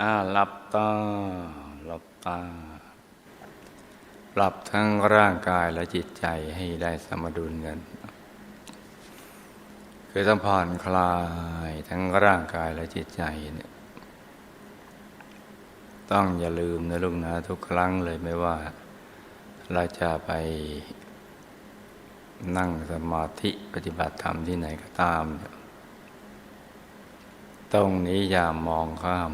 อ่าหลับตาหลับตา ปรับทั้งร่างกายและจิตใจให้ได้สมดุลกันคือต้องผ่อนคลายทั้งร่างกายและจิตใจเนี่ยต้องอย่าลืมนะลูกนะทุกครั้งเลยไม่ว่า เราจะไปนั่งสมาธิปฏิบัติธรรมที่ไหนก็ตาม ตรงนี้อย่ามองข้าม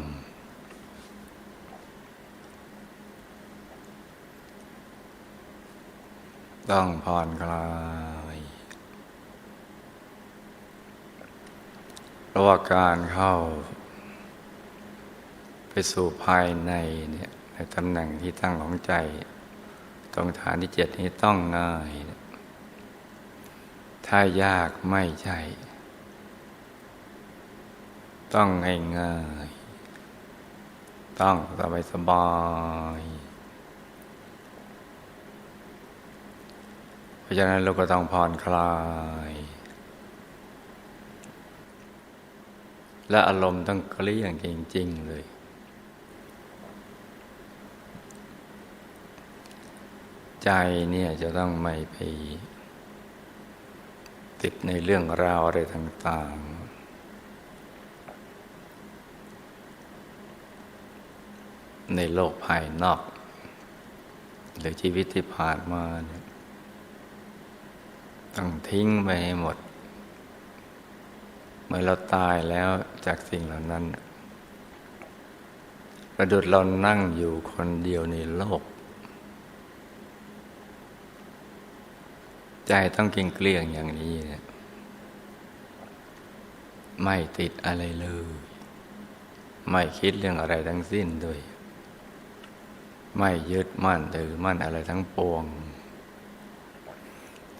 ต้องผ่อนคลายเพราะว่าการเข้า ไปสู่ภายในเนี่ยในตำแหน่งที่ตั้งของใจ ตรงฐานที่เจ็ดนี้ต้องง่าย ถ้ายากไม่ใช่ ต้องง่ายง่ายต้องสบายสบาย เพราะฉะนั้นเราก็ต้องผ่อนคลาย และอารมณ์ต้องเกลี้ยงจริง ๆ เลย ใจเนี่ยจะต้องไม่ไปติดในเรื่องราวอะไรต่างๆ ในโลกภายนอก หรือชีวิตที่ผ่านมาเนี่ย ต้องทิ้งไปให้หมด เมื่อเราตายแล้วจากสิ่งเหล่านั้น ประดุดเรานั่งอยู่คนเดียวในโลก ใจต้องเกลียงเกลี้ยงอย่างนี้เนี่ยไม่ติดอะไรเลย ไม่คิดเรื่องอะไรทั้งสิ้นด้วย ไม่ยึดมั่นถือมั่นอะไรทั้งปวง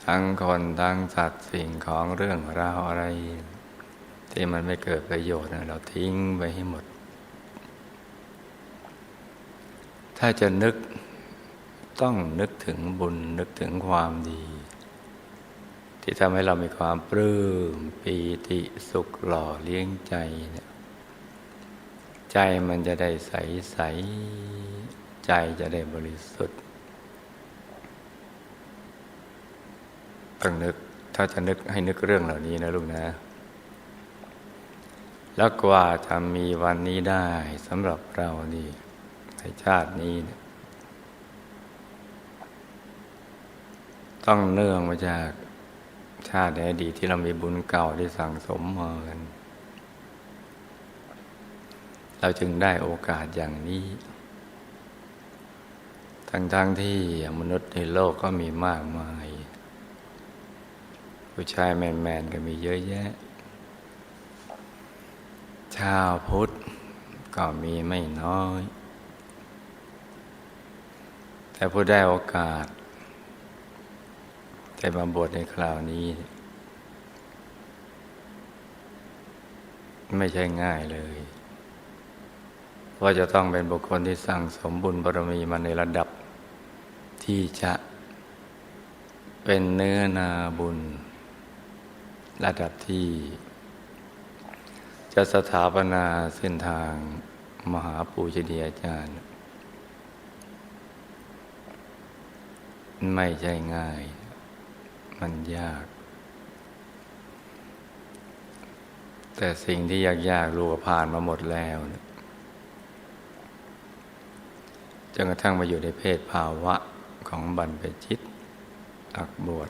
ทั้งคนทั้งสัตว์สิ่งของเรื่องราวอะไร ที่มันไม่เกิดประโยชน์เราทิ้งไปให้หมด ถ้าจะนึกต้องนึกถึงบุญนึกถึงความดี ที่ทำให้เรามีความปลื้มปีติสุขหล่อเลี้ยงใจเนี่ยใจมันจะได้ใสใสใจจะได้บริสุทธิ์ ต้องนึก ถ้าจะนึกให้นึกเรื่องเหล่านี้นะลูกนะ แล้วกว่าจะมีวันนี้ได้สำหรับเรานี่ในชาตินี้นี่ยต้องเนื่องมาจากชาติในอดีตที่เรามีบุญเก่าที่สั่งสมมากันเราจึงได้โอกาสอย่างนี้ ทั้งๆทที่มนุษย์ในโลกก็มีมากมาย ผู้ชายแมนๆก็มีเยอะแยะ ชาวพุทธก็มีไม่น้อย แต่ผู้ได้โอกาสได้มาบวชในคราวนี้ ไม่ใช่ง่ายเลยว่าจะต้องเป็นบุคคลที่สั่งสมบุญบารมีมาในระดับที่จะเป็นเนื้อนาบุญ ระดับที่ จะสถาปนาเส้นทางมหาปูชนียาจารย์ ไม่ใช่ง่าย มันยาก แต่สิ่งที่ยากๆรู้ว่าผ่านมาหมดแล้วจนกระทั่งมาอยู่ในเพศภาวะของบรรพชิตอักบวช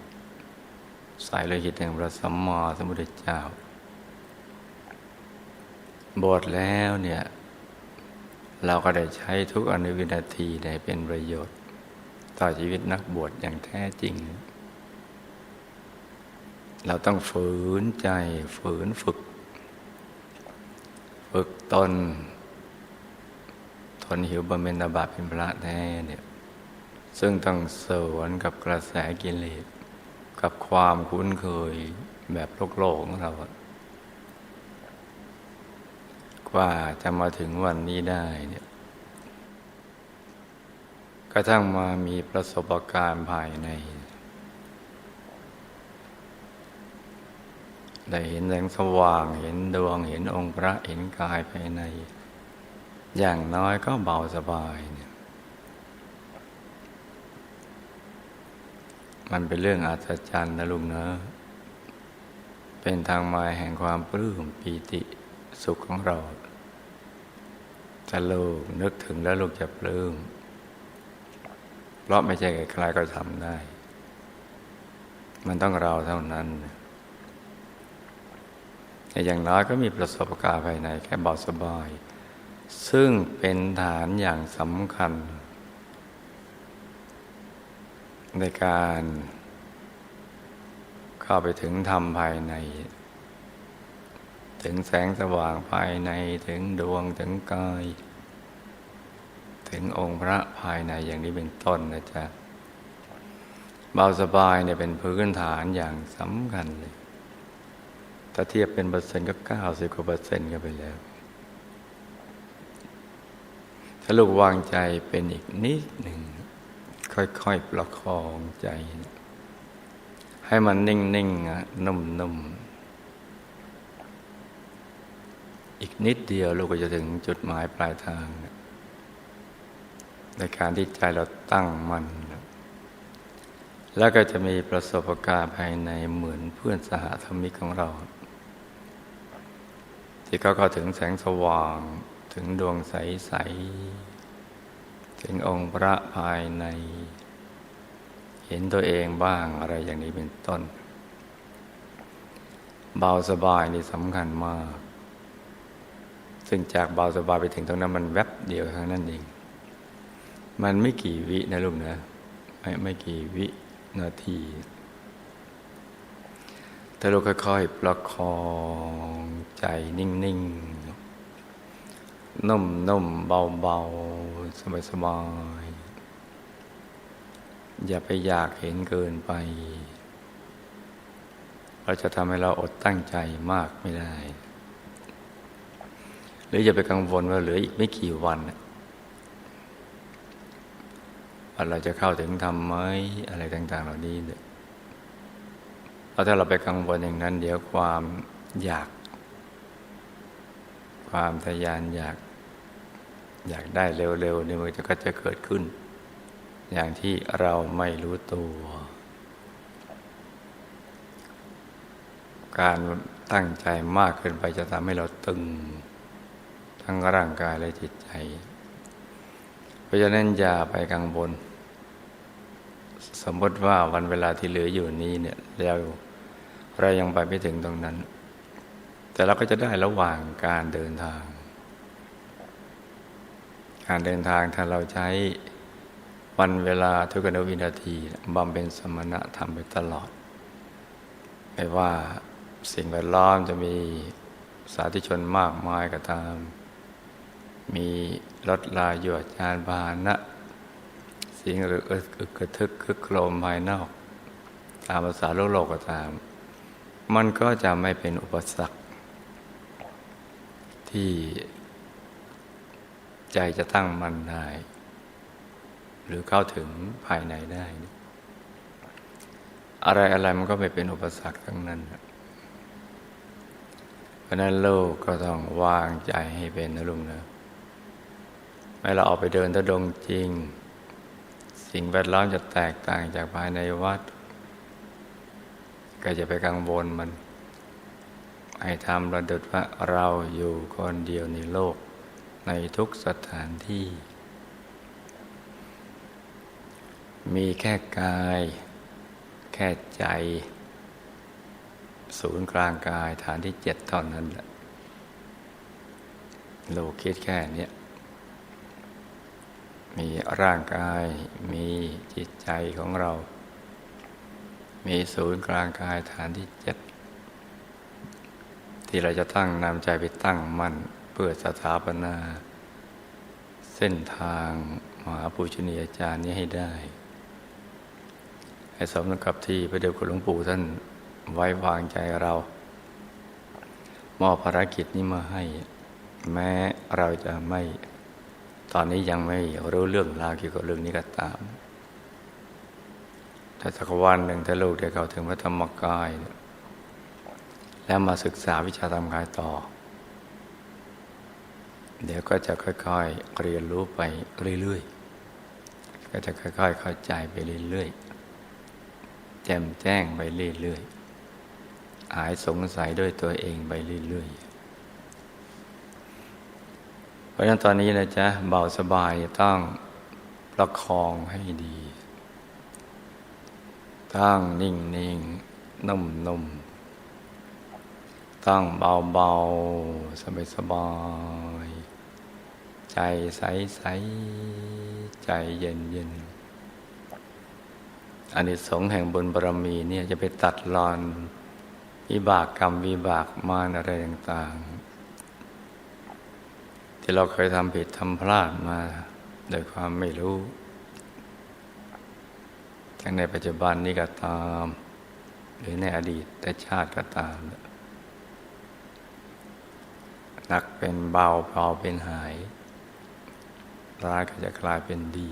สายโลหิตแห่งพระสัมมาสัมพุทธเจ้าบวชแล้วเนี่ย เราก็ได้ใช้ทุกอนุวินาทีได้เป็นประโยชน์ ต่อชีวิตนักบวชอย่างแท้จริง เราต้องฝืนใจฝืนฝึก ฝึกตน ทนหิวบำเพ็ญบาปเป็นพระแท้เนี่ย ซึ่งต้องสวนกับกระแสกิเลส กับความคุ้นเคยแบบโลกโลกของเรา กว่าจะมาถึงวันนี้ได้เนี่ยกระทั่งมามีประสบการณ์ภายใน ได้เห็นแสงสว่างเห็นดวงเห็นองค์พระเห็นกายภายใน อย่างน้อยก็เบาสบายเนี่ย มันเป็นเรื่องอัศจรรย์นะลุงเนอะเป็นทางมาแห่งความปลื้มปีติสุขของเราถ้าลูกนึกถึงแล้วลูกจะปลื้มเพราะไม่ใช่ใครก็ทำได้ มันต้องเราเท่านั้นแต่อย่างน้อยก็มีประสบการณ์ภายในแค่เบาสบาย ซึ่งเป็นฐานอย่างสำคัญ ในการเข้าไปถึงธรรมภายใน ถึงแสงสว่างภายในถึงดวงถึงกาย ถึงองค์พระภายในอย่างนี้เป็นต้นนะจ๊ะเบาสบายเนี่ยเป็นพื้นฐานอย่างสำคัญเลยถ้าเทียบเป็นเปอร์เซ็นต์ก็เก้าสิบกว่าเปอร์เซ็นต์ก็ไปแล้ว ถ้าลูกวางใจเป็นอีกนิดหนึ่ง ค่อยๆประคองใจ ให้มันนิ่งๆนุ่มๆ อีกนิดเดียวลูกก็จะถึงจุดหมายปลายทาง ในการที่ใจเราตั้งมัน่นแล้วก็จะมีประสบการณ์ภายในเหมือนเพื่อนสหธรรมิกของเรา ที่เขาก็ถึงแสงสว่างถึงดวงใสๆ ถึงองค์พระภายใน เห็นตัวเองบ้างอะไรอย่างนี้เป็นต้น เบาสบายนี่สำคัญมาก ซึ่งจากเบาสบายไปถึงตรงนั้นมันแวบเดียวเท่านั้นเอง มันไม่กี่วินะลูกนะไม่ไม่กี่วินาทีแต่เราค่อยๆประคองใจนิ่งๆนุ่มๆเบาๆ สบายๆ อย่าไปอยากเห็นเกินไป เราจะทำให้เราอดตั้งใจมากไม่ได้ หรืออย่าไปกังวลว่าเหลืออีกไม่กี่วันว่าเราจะเข้าถึงธรรมไหมอะไรต่าง ๆ เหล่านี้เนี่ยเพราะถ้าเราไปกังวลอย่างนั้น เดี๋ยวความอยาก ความทยานอยาก อยากได้เร็วๆนี่มันก็จะเกิดขึ้น อย่างที่เราไม่รู้ตัว การตั้งใจมากเกินไปจะทำให้เราตึง ทั้งร่างกายและจิตใจ เพราะฉะนั้นอย่าไปกังวลสมมติว่าวันเวลาที่เหลืออยู่นี้เนี่ยเราเรายังไปไม่ถึงตรงนั้น แต่เราก็จะได้ระหว่างการเดินทาง การเดินทางถ้าเราใช้วันเวลาทุกนวินาทีบำเพ็ญสมณะทำไปตลอด ไม่ว่าสิ่งแวดล้อมจะมีสาธุชนมากมายก็ตาม มีรถลาหยวดจานพาหนะ สิ่งหรืออึกกระทึกคึกโครมภายนอก ตามภาษาโลกโลกก็ตาม มันก็จะไม่เป็นอุปสรรค ที่ ใจจะตั้งมันได้ หรือเข้าถึงภายในได้ อะไรอะไรมันก็ไม่เป็นอุปสรรคทั้งนั้น เพราะนั้นโลกก็ต้องวางใจให้เป็นนะลุงนะไม่เราออกไปเดินตะดงจริง สิ่งแวดล้อมจะแตกต่างจากภายในวัด ก็จะไปกังวลมัน ให้ทำระดุดว่าเราอยู่คนเดียวในโลก ในทุกสถานที่ มีแค่กาย แค่ใจ ศูนย์กลางกายฐานที่เจ็ดเท่านั้นแหละโลกคิดแค่นี้มีร่างกายมีจิตใจของเรา มีศูนย์กลางกายฐานที่เจ็ดที่เราจะตั้งนำใจไปตั้งมั่น เพื่อสถาปนา เส้นทางมหาปุชนียาจารย์นี้ให้ได้ ให้สมกับที่พระเดชคุณหลวงปู่ท่านไว้วางใจเรา มอบภารกิจนี้มาให้ แม้เราจะไม่ตอนนี้ยังไม่รู้เรื่องราวเกี่ยวกับเรื่องนี้ก็ตามแต่สักวันหนึ่งถ้าลูกได้เข้าถึงพระธรรมกาย แล้วมาศึกษาวิชาธรรมกายต่อ เดี๋ยวก็จะค่อยๆเรียนรู้ไปเรื่อยๆ ก็จะค่อยๆเข้าใจไปเรื่อยๆ แจ่มแจ้งไปเรื่อยๆ หายสงสัยด้วยตัวเองไปเรื่อยๆ เพราะฉะนั้นตอนนี้นะจ๊ะเบาสบายต้องประคองให้ดีตั้งนิ่งนิ่งนุ่มนุ่มตั้งเบาเบาสบายสบาย ใจใสใสใจเย็นเย็นอันนี้สงส์แห่งบุญบารมีเนี่ยจะไปตัดรอนวิบากกรรมวิบากมารอะไรต่างๆ ที่เราเคยทำผิดทำพลาดมาโดยความไม่รู้ทั้งในปัจจุบันนี้ก็ตาม หรือในอดีตแต่ชาติก็ตามหนักเป็นเบาเบาเป็นหาย ร้ายก็จะกลายเป็นดี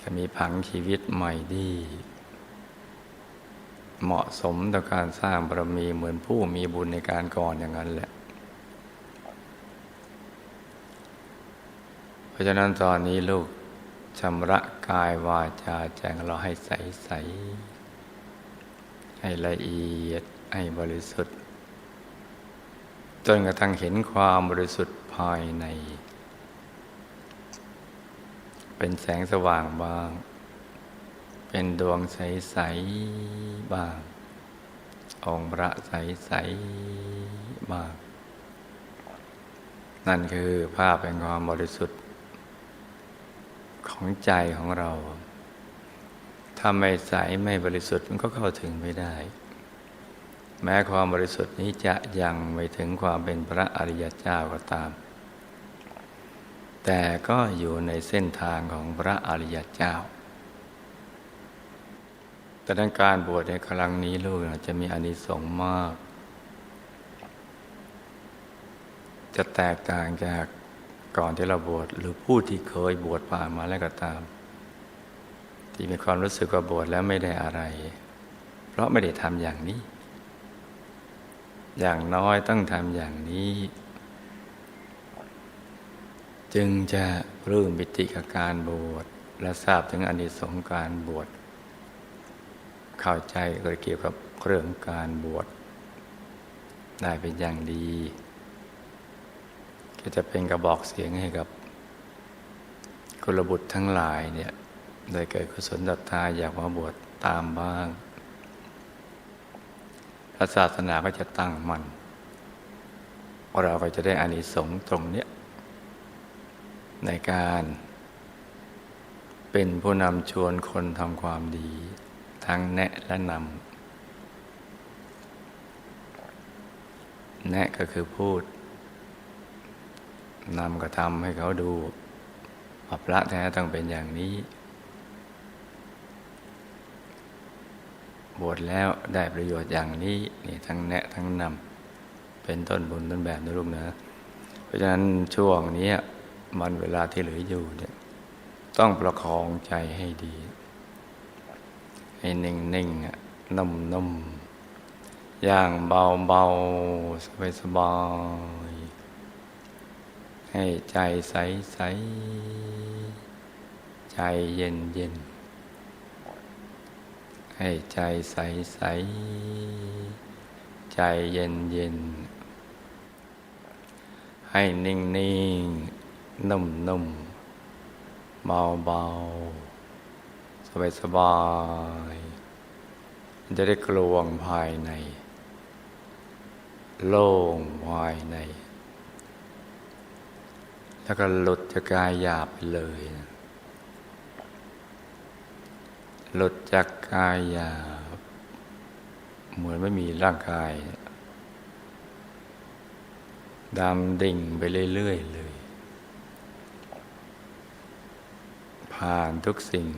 จะมีผังชีวิตใหม่ดี เหมาะสมต่อการสร้างบารมีเหมือนผู้มีบุญในการก่อนอย่างนั้นแหละ เพราะฉะนั้นตอนนี้ลูกชำระกายวาจาแจงเราให้ใสใสให้ละเอียดให้บริสุทธิ์ จนกระทั่งเห็นความบริสุทธิ์ภายใน เป็นแสงสว่างบาง เป็นดวงใส ๆ บ้าง องค์พระใส ๆ บ้าง นั่นคือภาพแห่งความบริสุทธิ์ ของใจของเรา ถ้าไม่ใสไม่บริสุทธิ์มันก็เข้าถึงไม่ได้ แม้ความบริสุทธิ์นี้จะยังไม่ถึงความเป็นพระอริยเจ้าก็ตาม แต่ก็อยู่ในเส้นทางของพระอริยเจ้า แต่ดังการบวชในครั้งนี้ลูกจะมีอานิสงส์มาก จะแตกต่างจากก่อนที่เราบวชหรือผู้ที่เคยบวชผ่านมาแล้วก็ตาม ที่มีความรู้สึกว่าบวชแล้วไม่ได้อะไร เพราะไม่ได้ทำอย่างนี้ อย่างน้อยต้องทำอย่างนี้ จึงจะรื่มบิติกับการบวชและทราบถึงอนิสงส์การบวชเข้าใจเกี่ยวกับเรื่องการบวชได้เป็นอย่างดี ก็จะเป็นกระบอกเสียงให้กับกุลบุตรทั้งหลายเนี่ยโดยเกิดกุศลศรัทธาอยากมาบวชตามบ้างพระศาสนาก็จะตั้งมัน่นเราก็จะได้อานิสงส์ตรงเนี้ย ในการ เป็นผู้นำชวนคนทำความดี ทั้งแนะและนำแนะก็คือพูดนำก็ทำให้เขาดูว่าพระแท้ต้องเป็นอย่างนี้ บวชแล้วได้ประโยชน์อย่างนี้นี่ทั้งแนะทั้งนำเป็นต้นบุญต้นแบบนะลูกนะ เพราะฉะนั้นช่วงนี้ มันเวลาที่เหลืออยู่เนี่ยต้องประคองใจให้ดี ให้นิ่งนิ่งนุ่มนุ่มอย่างเบาเบาสบายสบายให้ใจใสใสใจเย็นเย็นให้ใจใสใสใจเย็นเย็นให้นิ่งนิ่ง นุ่มนุ่มเบาเบาสบายสบายจะได้กลวงภายใน โล่งภายใน แล้วก็หลุดจากกายหยาบไปเลย หลุดจากกายหยาบ เหมือนไม่มีร่างกายดำดิ่งไปเรื่อยๆเลย ผ่านทุกสิ่ง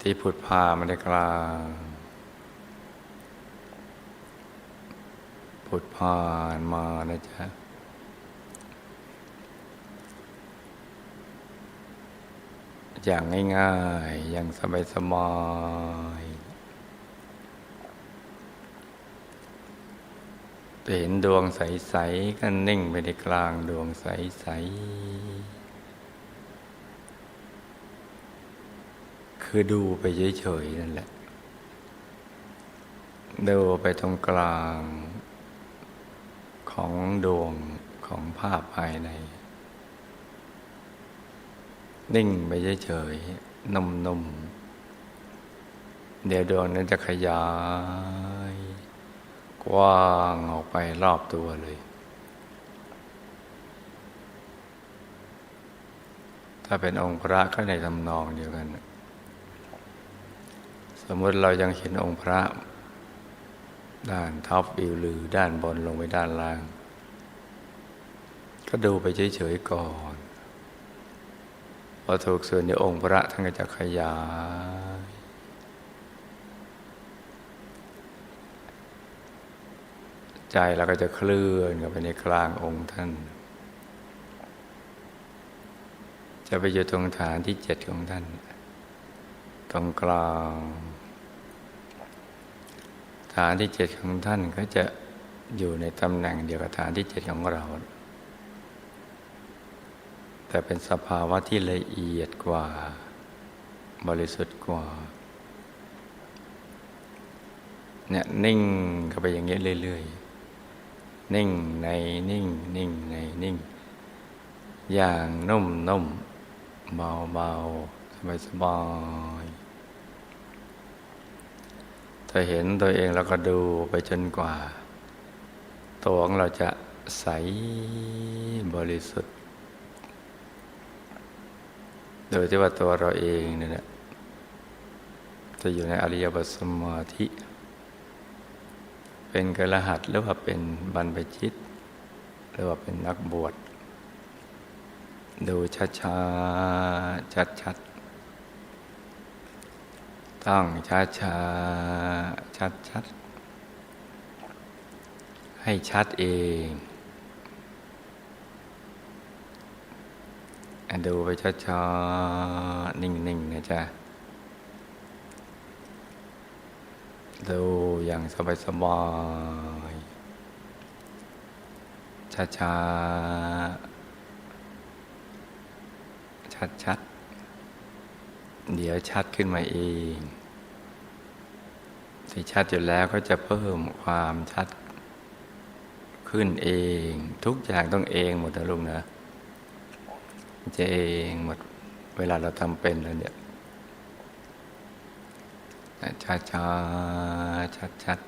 ที่ผุดพามาในกลางผุดผ่านมานะจ๊ะอย่างง่ายๆ อย่างสบายๆจเห็นดวงใส ๆ ก็นิ่งไปในกลางดวงใส ๆ คือดูไปเฉยๆนั่นแหละ ดูไปตรงกลางของดวงของภาพภายใน นิ่งไปเฉยๆนุ่มๆ เดี๋ยวดวงนั้นจะขยาย กว้างออกไปรอบตัวเลยถ้าเป็นองค์พระก็ในทำนองเดียวกัน สมมติเรายังเห็นองค์พระ ด้านท็อปวิวหรือ ด้านบนลงไปด้านล่าง ก็ดูไปเฉยๆก่อนพอถูกส่วนในองค์พระท่านก็จะขยายใจเราก็จะเคลื่อนกันไปในกลางองค์ท่าน จะไปอยู่ตรงฐานที่เจ็ดของท่าน ตรงกลาง ฐานที่เจ็ดของท่านก็จะอยู่ในตำแหน่งเดียวกับฐานที่เจ็ดของเรา แต่เป็นสภาวะที่ละเอียดกว่า บริสุทธิ์กว่าเนี่ยนิ่งเข้าไปอย่างเงี้ยเรื่อยๆ นิ่งในนิ่ง นิ่งในนิ่ง อย่างนุ่มนุ่มเบาเบาสบายสบาย ถ้าเห็นตัวเองเราก็ดูไปจนกว่า ตัวของเราจะใสบริสุทธิ์ โดยที่ว่าตัวเราเองเนี่ย จะอยู่ในอริยบทสมาธิ เป็นกระหัตหรือว่าเป็นบรรพชิต หรือว่าเป็นนักบวช ดูช้าช้าชัดชัดๆ ต้องช้าช้าชัดชัดให้ชัดเองดูไปช้าช้าๆนิ่งๆนะจ๊ะ ดูอย่างสบายสบายช้าช้าชัดชัด เดี๋ยวชัดขึ้นมาเองที่ชัดอยู่แล้วก็จะเพิ่มความชัดขึ้นเอง ทุกอย่างต้องเองหมดนะลุงนะจะเองหมดเวลาเราทำเป็นแล้วเนี่ยช้าช้าชัดชัด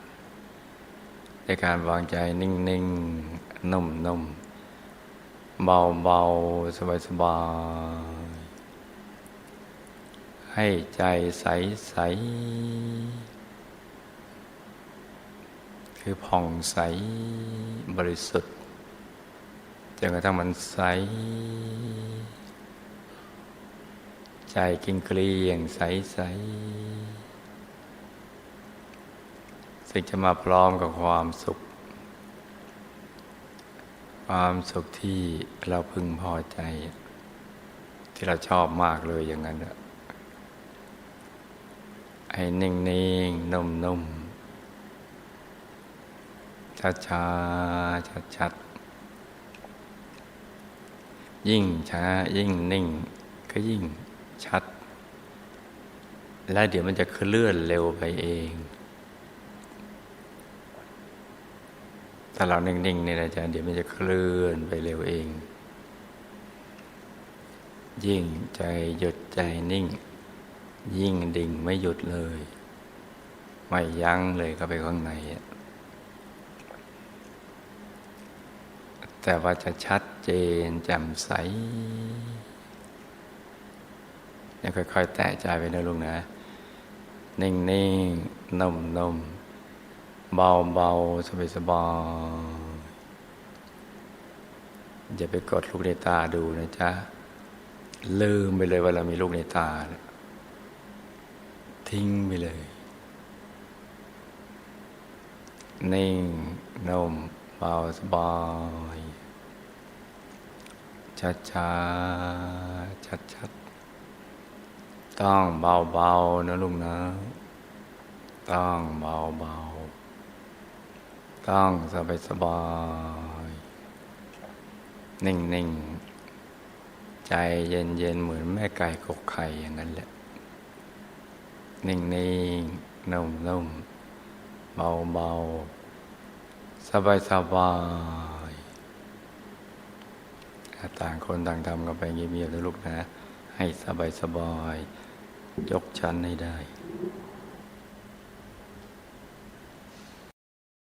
ในการวางใจนิ่งนิ่งนุ่มนุ่มเบาเบาสบายสบาย ให้ใจใสใส คือผ่องใสบริสุทธิ์จนกระทั่งมันใส ใจกินเกลียงใสใสซึ่งจะมาพร้อมกับความสุข ความสุขที่เราพึงพอใจ ที่เราชอบมากเลยอย่างนั้นอะ ไอ้นิ่งนิ่งนุ่มนุ่มชัดช้าชัดชัดยิ่งช้ายิ่งนิ่ง ก็ยิ่งชัด และเดี๋ยวมันจะเคลื่อนเร็วไปเองถ้าเรานิ่งๆเนี่ยนะจ๊ะเดี๋ยวมันจะเคลื่อนไปเร็วเอง ยิ่งใจหยุดใจนิ่ง ยิ่งดิ่งไม่หยุดเลย ไม่ยั้งเลยเข้าไปข้างใน แต่ว่าจะชัดเจนแจ่มใสเนี่ยค่อย ๆ แตะใจไปนะลุงนะ นิ่งๆนุ่มๆเบาๆสบายๆอย่าไปกดลูกในตาดูนะจ๊ะ ลืมไปเลยว่าเรามีลูกในตา ทิ้งไปเลย นิ่งนุ่มเบาสบายชัดช้าชัดชัดๆต้องเบาๆนะลุงนะ ต้องเบาๆต้องสบายสบายๆนิ่งๆใจเย็นๆเหมือนแม่ไก่กกไข่อย่างนั้นแหละ นิ่งๆ นุ่มๆ เบาๆ สบายๆ ต่างคนต่างทำกันไปเงียบๆนะลูกนะ ให้สบายๆ ยกชั้นให้ได้「